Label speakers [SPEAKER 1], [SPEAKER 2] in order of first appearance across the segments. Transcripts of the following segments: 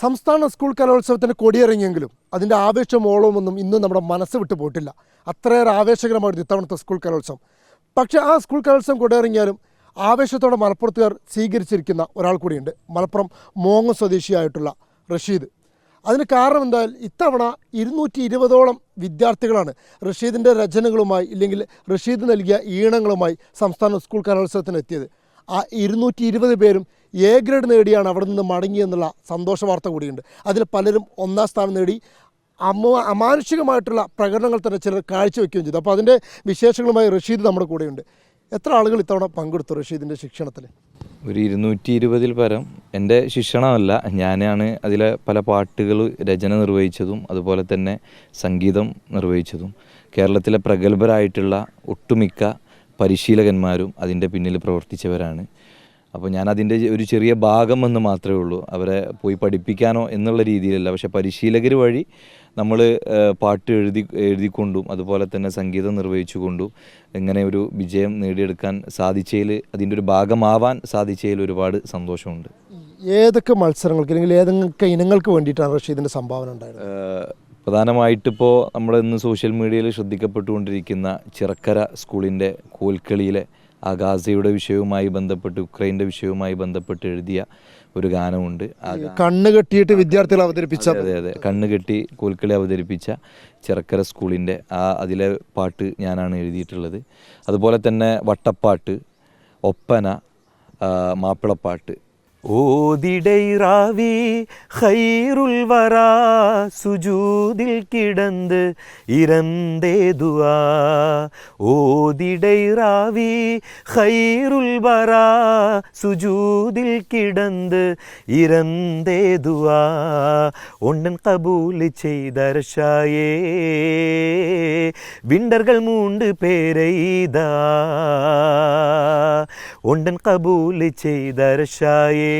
[SPEAKER 1] സംസ്ഥാന സ്കൂൾ കലോത്സവത്തിന് കൊടിയിറങ്ങിയെങ്കിലും അതിന്റെ ആവേശം ഓളവുമൊന്നും ഇന്നും നമ്മുടെ മനസ്സ് വിട്ടു പോയിട്ടില്ല. അത്രയേറെ ആവേശകരമായിരുന്നു ഇത്തവണത്തെ സ്കൂൾ കലോത്സവം. പക്ഷേ ആ സ്കൂൾ കലോത്സവം കൊടിയിറങ്ങിയാലും ആവേശത്തോടെ മലപ്പുറത്തുകാർ സ്വീകരിച്ചിരിക്കുന്ന ഒരാൾ കൂടിയുണ്ട്. മലപ്പുറം മോങ്ങ സ്വദേശിയായിട്ടുള്ള റഷീദ്. അതിന് കാരണം എന്തായാൽ ഇത്തവണ ഇരുന്നൂറ്റി ഇരുപതോളം വിദ്യാർത്ഥികളാണ് റഷീദിന്റെ രചനകളുമായി ഇല്ലെങ്കിൽ റഷീദ് നൽകിയ ഈണങ്ങളുമായി സംസ്ഥാന സ്കൂൾ കലോത്സവത്തിന് എത്തിയത് ആ ഇരുന്നൂറ്റി ഇരുപത് പേരും എ ഗ്രേഡ് നേടിയാണ് അവിടെ നിന്ന് മടങ്ങിയെന്നുള്ള സന്തോഷ വാർത്ത കൂടിയുണ്ട്. അതിൽ പലരും ഒന്നാം സ്ഥാനം നേടി. അമ അമാനുഷികമായിട്ടുള്ള പ്രകടനങ്ങൾ തന്നെ ചിലർ കാഴ്ചവെക്കുകയും ചെയ്തു. അപ്പോൾ അതിന്റെ വിശേഷങ്ങളുമായി റഷീദ് നമ്മുടെ കൂടെയുണ്ട്. എത്ര ആളുകൾ ഇത്തവണ പങ്കെടുത്തു റഷീദിന്റെ ശിക്ഷണത്തിൽ?
[SPEAKER 2] ഒരു ഇരുന്നൂറ്റി ഇരുപതിൽ പരം. എന്റെ ശിക്ഷണമല്ല. ഞാനാണ് അതിലെ പല പാട്ടുകൾ രചന നിർവഹിച്ചതും അതുപോലെ തന്നെ സംഗീതം നിർവഹിച്ചതും. കേരളത്തിലെ പ്രഗത്ഭരായിട്ടുള്ള ഒട്ടുമിക്ക പരിശീലകന്മാരും അതിന്റെ പിന്നിൽ പ്രവർത്തിച്ചവരാണ്. അപ്പോൾ ഞാൻ അതിന്റെ ഒരു ചെറിയ ഭാഗം എന്ന് മാത്രമേ ഉള്ളൂ. അവരെ പോയി പഠിപ്പിക്കാനോ എന്നുള്ള രീതിയിലല്ല. പക്ഷേ പരിശീലകർ വഴി നമ്മൾ പാട്ട് എഴുതി എഴുതിക്കൊണ്ടും അതുപോലെ തന്നെ സംഗീതം നിർവഹിച്ചുകൊണ്ടും ഇങ്ങനെ ഒരു വിജയം നേടിയെടുക്കാൻ സാധിച്ചതിൽ അതിന്റെ ഒരു ഭാഗമാവാൻ സാധിച്ചതിൽ ഒരുപാട് സന്തോഷമുണ്ട്.
[SPEAKER 1] ഏതൊക്കെ മത്സരങ്ങൾക്ക് അല്ലെങ്കിൽ ഏതൊക്കെ ഇനങ്ങൾക്ക് വേണ്ടിയിട്ടാണ് റഷീദിന്റെ സംഭാവന ഉണ്ടായത്
[SPEAKER 2] പ്രധാനമായിട്ടിപ്പോൾ നമ്മളിന്ന് സോഷ്യൽ മീഡിയയിൽ ശ്രദ്ധിക്കപ്പെട്ടുകൊണ്ടിരിക്കുന്ന ചിറക്കര സ്കൂളിന്റെ കോൽക്കളിയിലെ ആ ഗാസയുടെ വിഷയവുമായി ബന്ധപ്പെട്ട് യുക്രൈന്റെ വിഷയവുമായി ബന്ധപ്പെട്ട് എഴുതിയ ഒരു ഗാനമുണ്ട്.
[SPEAKER 1] കണ്ണ് കെട്ടിയിട്ട് വിദ്യാർത്ഥികൾ അവതരിപ്പിച്ച
[SPEAKER 2] അതെ അതെ കണ്ണ് കെട്ടി കോൽക്കളി അവതരിപ്പിച്ച ചിറക്കര സ്കൂളിന്റെ ആ അതിലെ പാട്ട് ഞാനാണ് എഴുതിയിട്ടുള്ളത്. അതുപോലെ തന്നെ വട്ടപ്പാട്ട് ഒപ്പന ஓதிடை ராவி ஹைருல் வரா சுஜூதில் கிடந்து இறந்தே துவா. ஓதிடை ராவி ஹைருல் வரா சுஜூதில் கிடந்து இறந்தே துவா. ஒன்னன் கபூலி செய்த ரஷாயே விண்டர்கள் மூன்று பேரைதா ഒണ്ടൻ കബൂല് ചെയ്തർഷായേ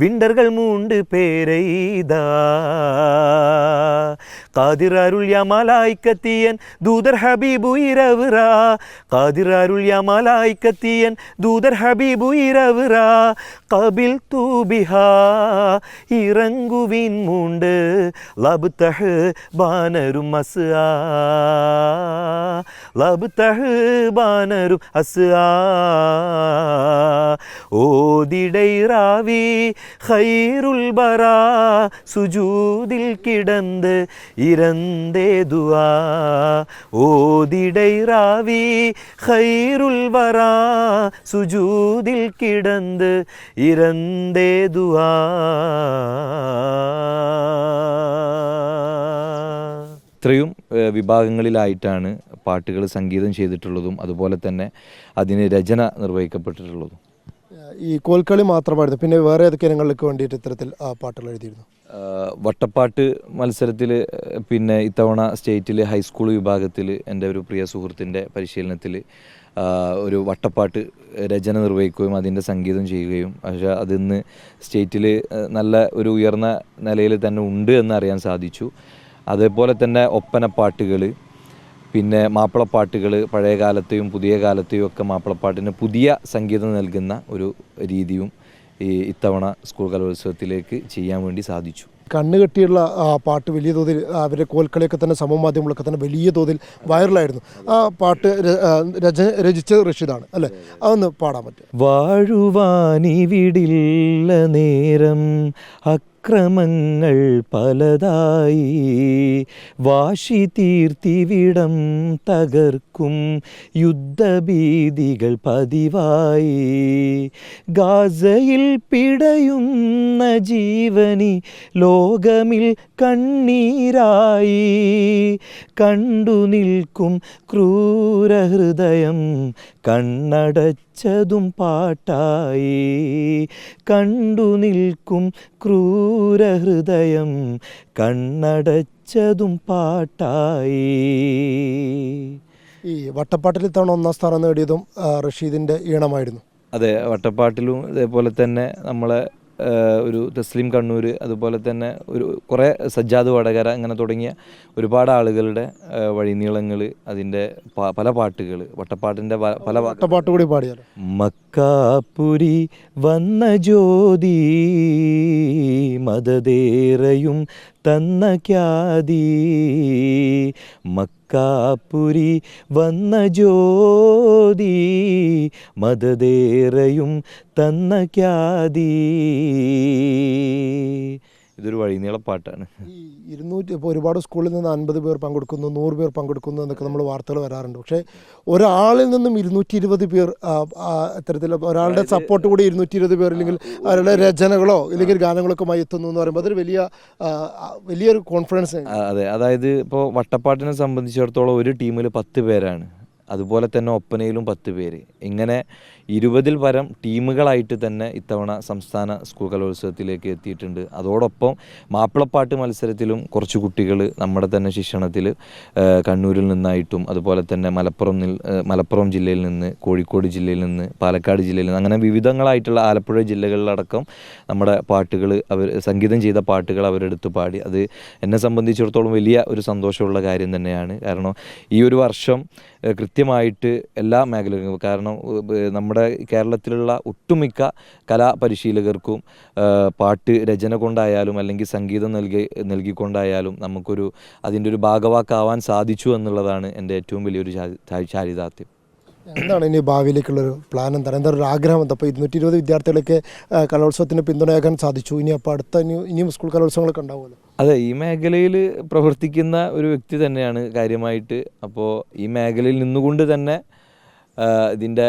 [SPEAKER 2] വിണ്ടർകൾ മൂണ്ട് പേരെയ്താ കാതിറാരുൾ യമലായിക്കത്തിയൻ ദൂതർ ഹബീബു ഇരവുറാ കാതിറാരുൾ യമലായിക്കത്തിയൻ ദൂതർ ഹബീബു ഇരവുറാ കബിൽ തൂബിഹ ഇറങ്ങുവിൻ മൂണ്ട് ലബ്തഹ് ബാനരും അസ്ആ ലബ്തഹ് ബാനരും അസ്ആ ഓതിടൈറാവി ഹൈറുൽ ബറ. സുജൂതിൽ കിടന്ന് ഇരന്തേതുവാ ഓതിടൈറാവി ഹൈറുൽ ബറ. സുജൂതിൽ കിടന്ന് ഇരന്തേതുവാ ഇത്രയും വിഭാഗങ്ങളിലായിട്ടാണ് പാട്ടുകൾ സംഗീതം ചെയ്തിട്ടുള്ളതും അതുപോലെ തന്നെ അതിന് രചന നിർവഹിക്കപ്പെട്ടിട്ടുള്ളതും.
[SPEAKER 1] ഈ കോൽക്കളി മാത്രമായിരുന്നു പിന്നെ വേറെ ഏതൊക്കെ ഇനങ്ങൾക്ക് വേണ്ടിയിട്ട് ഇത്തരത്തിൽ പാട്ടുകൾ എഴുതിയിരുന്നു?
[SPEAKER 2] വട്ടപ്പാട്ട് മത്സരത്തിൽ പിന്നെ ഇത്തവണ സ്റ്റേറ്റിൽ ഹൈസ്കൂൾ വിഭാഗത്തിൽ എന്റെ ഒരു പ്രിയ സുഹൃത്തിന്റെ പരിശീലനത്തിൽ ഒരു വട്ടപ്പാട്ട് രചന നിർവഹിക്കുകയും അതിന്റെ സംഗീതം ചെയ്യുകയും പക്ഷേ അതിന്ന് സ്റ്റേറ്റിൽ നല്ല ഒരു ഉയർന്ന നിലയിൽ തന്നെ ഉണ്ട് എന്ന് അറിയാൻ സാധിച്ചു. അതേപോലെ തന്നെ ഒപ്പനപ്പാട്ടുകൾ പിന്നെ മാപ്പിളപ്പാട്ടുകൾ പഴയ കാലത്തെയും പുതിയ കാലത്തെയും ഒക്കെ മാപ്പിളപ്പാട്ടിന് പുതിയ സംഗീതം നൽകുന്ന ഒരു രീതിയും ഈ ഇത്തവണ സ്കൂൾ കലോത്സവത്തിലേക്ക് ചെയ്യാൻ വേണ്ടി സാധിച്ചു.
[SPEAKER 1] കണ്ണുകെട്ടിയുള്ള ആ പാട്ട് വലിയ തോതിൽ അവരെ അവരുടെ കോൽക്കളിയൊക്കെ തന്നെ സമൂഹമാധ്യമങ്ങളൊക്കെ തന്നെ വലിയ തോതിൽ വൈറലായിരുന്നു. ആ പാട്ട് രച രചിച്ചത് റഷീദാണ് അല്ലേ? അതൊന്ന് പാടാൻ പറ്റും
[SPEAKER 2] വാഴുവാനിവിടില്ല നേരം അക്രമങ്ങൾ പലതായി. വാശി തീർത്തിവിടം തകർക്കും യുദ്ധഭീതികൾ പതിവായി. ഗാസയിൽ പിടയുന്ന ജീവനി ലോകമിൽ കണ്ണീരായി. കണ്ടു നിൽക്കും ക്രൂരഹൃദയം കണ്ണടച്ചതും പാട്ടായി. കണ്ടു നിൽക്കും ക്രൂരഹൃദയം കണ്ണടച്ചതും പാട്ടായി.
[SPEAKER 1] ഈ വട്ടപ്പാട്ടിൽ ഇത്തവണ ഒന്നാം സ്ഥാനം നേടിയതും റഷീദിന്റെ ഈണമായിരുന്നു.
[SPEAKER 2] അതെ വട്ടപ്പാട്ടിലും ഇതേപോലെ തന്നെ നമ്മളെ ഒരു തസ്ലിം കണ്ണൂർ അതുപോലെ തന്നെ ഒരു കുറേ സജ്ജാദ് വടകര അങ്ങനെ തുടങ്ങിയ ഒരുപാട് ആളുകളുടെ വഴിനീളങ്ങൾ അതിന്റെ പല പാട്ടുകൾ വട്ടപ്പാട്ടിന്റെ പല
[SPEAKER 1] വട്ടപ്പാട്ട് കൂടി പാടിയാലോ?
[SPEAKER 2] മക്കാപ്പുരി വന്ന ജ്യോതി മതദേറയും തന്ന ഖ്യാതി മക്കാപുരി വന്ന ജ്യോതി മതദേറയും തന്ന ഖ്യാതി. ഇതൊരു വഴിനീളപ്പാട്ടാണ്
[SPEAKER 1] ഈ ഇരുന്നൂറ്റി ഇപ്പോൾ ഒരുപാട് സ്കൂളിൽ നിന്ന് അൻപത് പേർ പങ്കെടുക്കുന്നു നൂറ് പേർ പങ്കെടുക്കുന്നു എന്നൊക്കെ നമ്മൾ വാർത്തകൾ വരാറുണ്ട്. പക്ഷേ ഒരാളിൽ നിന്നും ഇരുന്നൂറ്റി ഇരുപത് പേർ ഇത്തരത്തിൽ ഒരാളുടെ സപ്പോർട്ട് കൂടി ഇരുന്നൂറ്റി ഇരുപത് പേർ അല്ലെങ്കിൽ അവരുടെ രചനകളോ ഇല്ലെങ്കിൽ ഗാനങ്ങളൊക്കെമായി എത്തുന്നു എന്ന് പറയുമ്പോൾ അതൊരു വലിയ വലിയൊരു കോൺഫിഡൻസ്
[SPEAKER 2] അതെ. അതായത് ഇപ്പോൾ വട്ടപ്പാട്ടിനെ സംബന്ധിച്ചിടത്തോളം ഒരു ടീമിൽ പത്ത് പേരാണ്. അതുപോലെ തന്നെ ഒപ്പനയിലും പത്ത് പേര്. ഇങ്ങനെ ഇരുപതിൽ പരം ടീമുകളായിട്ട് തന്നെ ഇത്തവണ സംസ്ഥാന സ്കൂൾ കലോത്സവത്തിലേക്ക് എത്തിയിട്ടുണ്ട്. അതോടൊപ്പം മാപ്പിളപ്പാട്ട് മത്സരത്തിലും കുറച്ച് കുട്ടികൾ നമ്മുടെ തന്നെ ശിക്ഷണത്തിൽ കണ്ണൂരിൽ നിന്നായിട്ടും അതുപോലെ തന്നെ മലപ്പുറം മലപ്പുറം ജില്ലയിൽ നിന്ന് കോഴിക്കോട് ജില്ലയിൽ നിന്ന് പാലക്കാട് ജില്ലയിൽ നിന്ന് അങ്ങനെ വിവിധങ്ങളായിട്ടുള്ള ആലപ്പുഴ ജില്ലകളിലടക്കം നമ്മുടെ പാട്ടുകൾ അവർ സംഗീതം ചെയ്ത പാട്ടുകൾ അവരെടുത്ത് പാടി. അത് എന്നെ സംബന്ധിച്ചിടത്തോളം വലിയ ഒരു സന്തോഷമുള്ള കാര്യം തന്നെയാണ്. കാരണം ഈ ഒരു വർഷം കൃത്യമായിട്ട് എല്ലാ മേഖലകളും കാരണം ഏഹ്, നമ്മുടെ കേരളത്തിലുള്ള ഒട്ടുമിക്ക കലാപരിശീലകർക്കും പാട്ട് രചന കൊണ്ടായാലും അല്ലെങ്കിൽ സംഗീതം നൽകി നൽകിക്കൊണ്ടായാലും നമുക്കൊരു അതിന്റെ ഒരു ഭാഗവാക്കാവാൻ സാധിച്ചു എന്നുള്ളതാണ് എന്റെ ഏറ്റവും വലിയൊരു ചാരിതാർത്ഥ്യം
[SPEAKER 1] എന്താണ് ഇനി ഭാവിയിലേക്കുള്ളൊരു പ്ലാൻ എന്താണ്? എന്താണ് ഒരു ആഗ്രഹം? എന്താ അപ്പോൾ ഇരുന്നൂറ്റി ഇരുപത് വിദ്യാർത്ഥികളൊക്കെ കലോത്സവത്തിന് പിന്തുണയാക്കാൻ സാധിച്ചു. ഇനി അപ്പോൾ അടുത്ത ഇനി ഇനിയും സ്കൂൾ കലോത്സവങ്ങളൊക്കെ ഉണ്ടാവുമല്ലോ?
[SPEAKER 2] അതെ ഈ മേഖലയിൽ പ്രവർത്തിക്കുന്ന ഒരു വ്യക്തി തന്നെയാണ് കാര്യമായിട്ട്. അപ്പോൾ ഈ മേഖലയിൽ നിന്നുകൊണ്ട് തന്നെ ഇതിന്റെ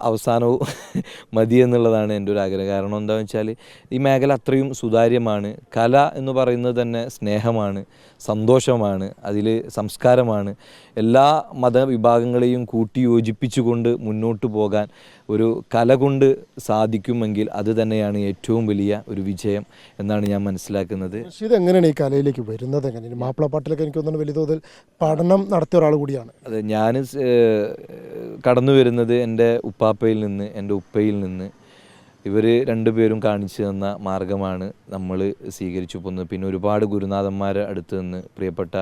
[SPEAKER 2] അവസാനവും മതി എന്നുള്ളതാണ് എന്റെ ഒരു ആഗ്രഹം. കാരണം എന്താണെന്ന് വെച്ചാൽ ഈ മേഖല അത്രയും സുതാര്യമാണ്. കല എന്ന് പറയുന്നത് തന്നെ സ്നേഹമാണ് സന്തോഷമാണ് അതിൽ സംസ്കാരമാണ്. എല്ലാ മതവിഭാഗങ്ങളെയും കൂട്ടി യോജിപ്പിച്ചുകൊണ്ട് മുന്നോട്ട് പോകാൻ ഒരു കല കൊണ്ട് സാധിക്കുമെങ്കിൽ അത് തന്നെയാണ് ഏറ്റവും വലിയ ഒരു വിജയം എന്നാണ് ഞാൻ മനസ്സിലാക്കുന്നത്.
[SPEAKER 1] ഇതെങ്ങനെയാണ് ഈ കലയിലേക്ക് വരുന്നത്? എങ്ങനെയാണ്? മാപ്പിളപ്പാട്ടിലൊക്കെ എനിക്ക് തോന്നുന്നു വലിയ തോതിൽ പഠനം നടത്തിയ ഒരാൾ കൂടിയാണ്.
[SPEAKER 2] അതെ ഞാൻ കടന്നു വരുന്നത് എന്റെ ഉപ്പാപ്പയിൽ നിന്ന് എന്റെ ഉപ്പയിൽ നിന്ന് ഇവർ രണ്ടുപേരും കാണിച്ചു തന്ന മാർഗമാണ് നമ്മൾ സ്വീകരിച്ചു പോകുന്നത്. പിന്നെ ഒരുപാട് ഗുരുനാഥന്മാരെ അടുത്ത് നിന്ന് പ്രിയപ്പെട്ട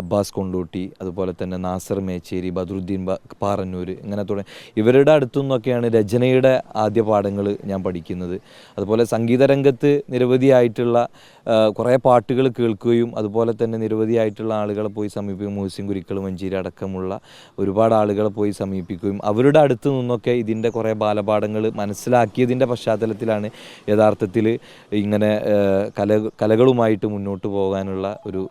[SPEAKER 2] അബ്ബാസ് കൊണ്ടൂട്ടി അതുപോലെ തന്നെ നാസർ മേച്ചേരി ബദറുദ്ദീൻ പാറന്നൂർ ഇങ്ങനെ തുടങ്ങി. ഇവരുടെ അടുത്തു നിന്നൊക്കെയാണ് രചനയുടെ ആദ്യ പാഠങ്ങൾ ഞാൻ പഠിക്കുന്നത്. അതുപോലെ സംഗീത രംഗത്ത് നിരവധിയായിട്ടുള്ള കുറേ പാട്ടുകൾ കേൾക്കുകയും അതുപോലെ തന്നെ നിരവധിയായിട്ടുള്ള ആളുകളെ പോയി സമീപിക്കും മൂസിൻ കുരിക്കൾ മഞ്ചേരി അടക്കമുള്ള ഒരുപാട് ആളുകളെ പോയി സമീപിക്കുകയും അവരുടെ അടുത്ത് നിന്നൊക്കെ ഇതിന്റെ കുറേ ബാലപാഠങ്ങൾ മനസ്സിലാക്കിയതിന്റെ പശ്ചാത്തലത്തിലാണ് യഥാർത്ഥത്തിൽ ഇങ്ങനെ കല കലകളുമായിട്ട് മുന്നോട്ട് പോകാനുള്ള ഒരു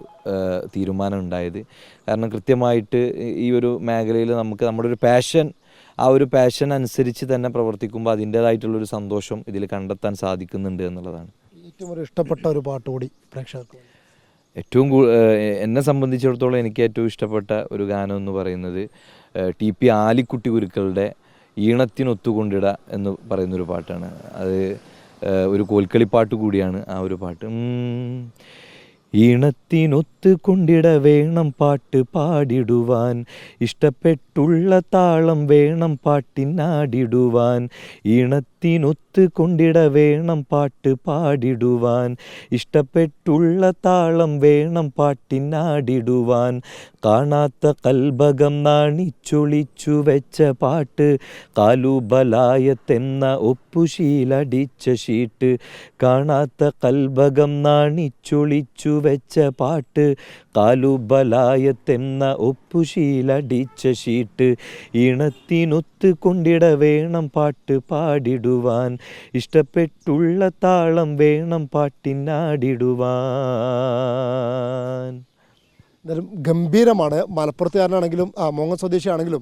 [SPEAKER 2] തീരുമാനം ഉണ്ടായത് കാരണം കൃത്യമായിട്ട് ഈ ഒരു മേഖലയിൽ നമുക്ക് നമ്മുടെ ഒരു പാഷൻ ആ ഒരു പാഷൻ അനുസരിച്ച് തന്നെ പ്രവർത്തിക്കുമ്പോൾ അതിന്റേതായിട്ടുള്ളൊരു സന്തോഷം ഇതിൽ കണ്ടെത്താൻ സാധിക്കുന്നുണ്ട് എന്നുള്ളതാണ്.
[SPEAKER 1] ഏറ്റവും ഒരു ഇഷ്ടപ്പെട്ട ഒരു പാട്ട് കൂടി പ്രേക്ഷകർക്ക്
[SPEAKER 2] ഏറ്റവും എന്നെ സംബന്ധിച്ചിടത്തോളം എനിക്ക് ഏറ്റവും ഇഷ്ടപ്പെട്ട ഒരു ഗാനം എന്ന് പറയുന്നത് ടി പി ആലിക്കുട്ടി ഗുരുക്കളുടെ ഈണത്തിനൊത്തുകൊണ്ടിട എന്ന് പറയുന്നൊരു പാട്ടാണ്. അത് ഒരു കോൽക്കളിപ്പാട്ട് കൂടിയാണ് ആ ഒരു പാട്ട്. ഈണത്തിനൊത്ത് കൊണ്ടിട വേണം പാട്ട് പാടിടുവാൻ. ഇഷ്ടപ്പെട്ടുള്ള താളം വേണം പാട്ടിനാടിടുവാൻ. ഈണത്തിനൊത്ത് കൊണ്ടിട വേണം പാട്ട് പാടിടുവാൻ. ഇഷ്ടപ്പെട്ടുള്ള താളം വേണം പാട്ടിനാടിടുവാൻ. കാണാത്ത കൽഭകം നാണിച്ചൊളിച്ചു വെച്ച പാട്ട്. കാലുബലായത്തെന്ന ഒപ്പുശീലടിച്ച ഷീട്ട്. കാണാത്ത കൽഭകം നാണിച്ചൊളിച്ചു വെച്ച പാട്ട്. കാലുബലായത്തെന്ന ഒപ്പുശീലടിച്ച ഷീട്ട് ഈണത്തിനൊത്ത് കൊണ്ടിട വേണം പാട്ട് പാടിടുവാൻ. ഇഷ്ടപ്പെട്ടുള്ള താളം വേണം പാട്ടിനാടിടുവാൻ.
[SPEAKER 1] എന്തായാലും ഗംഭീരമാണ്. മലപ്പുറത്തുകാരനാണെങ്കിലും മോങ്ങൻ സ്വദേശിയാണെങ്കിലും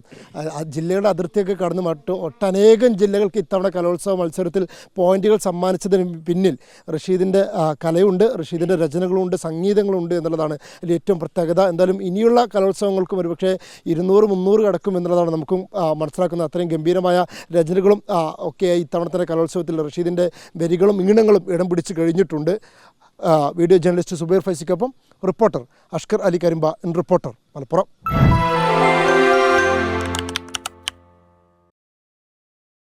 [SPEAKER 1] ജില്ലയുടെ അതിർത്തിയൊക്കെ കടന്നു മറ്റു ഒട്ടനേകം ജില്ലകൾക്ക് ഇത്തവണ കലോത്സവ മത്സരത്തിൽ പോയിന്റുകൾ സമ്മാനിച്ചതിന് പിന്നിൽ റഷീദിന്റെ കലയുണ്ട് റഷീദിന്റെ രചനകളുണ്ട് സംഗീതങ്ങളുണ്ട് എന്നുള്ളതാണ് അതിൽ ഏറ്റവും പ്രത്യേകത. എന്തായാലും ഇനിയുള്ള കലോത്സവങ്ങൾക്കും ഒരുപക്ഷേ ഇരുന്നൂറ് മുന്നൂറ് കടക്കും എന്നുള്ളതാണ് നമുക്കും മനസ്സിലാക്കുന്നത്. അത്രയും ഗംഭീരമായ രചനകളും ഒക്കെ ഇത്തവണത്തെ കലോത്സവത്തിൽ റഷീദിന്റെ വരികളും ഈണങ്ങളും ഇടം പിടിച്ച് കഴിഞ്ഞിട്ടുണ്ട്. Video journalist Zubair ഫൈസിക്കൊപ്പം reporter Ashkar Ali Karimba in Reporter Malappuram.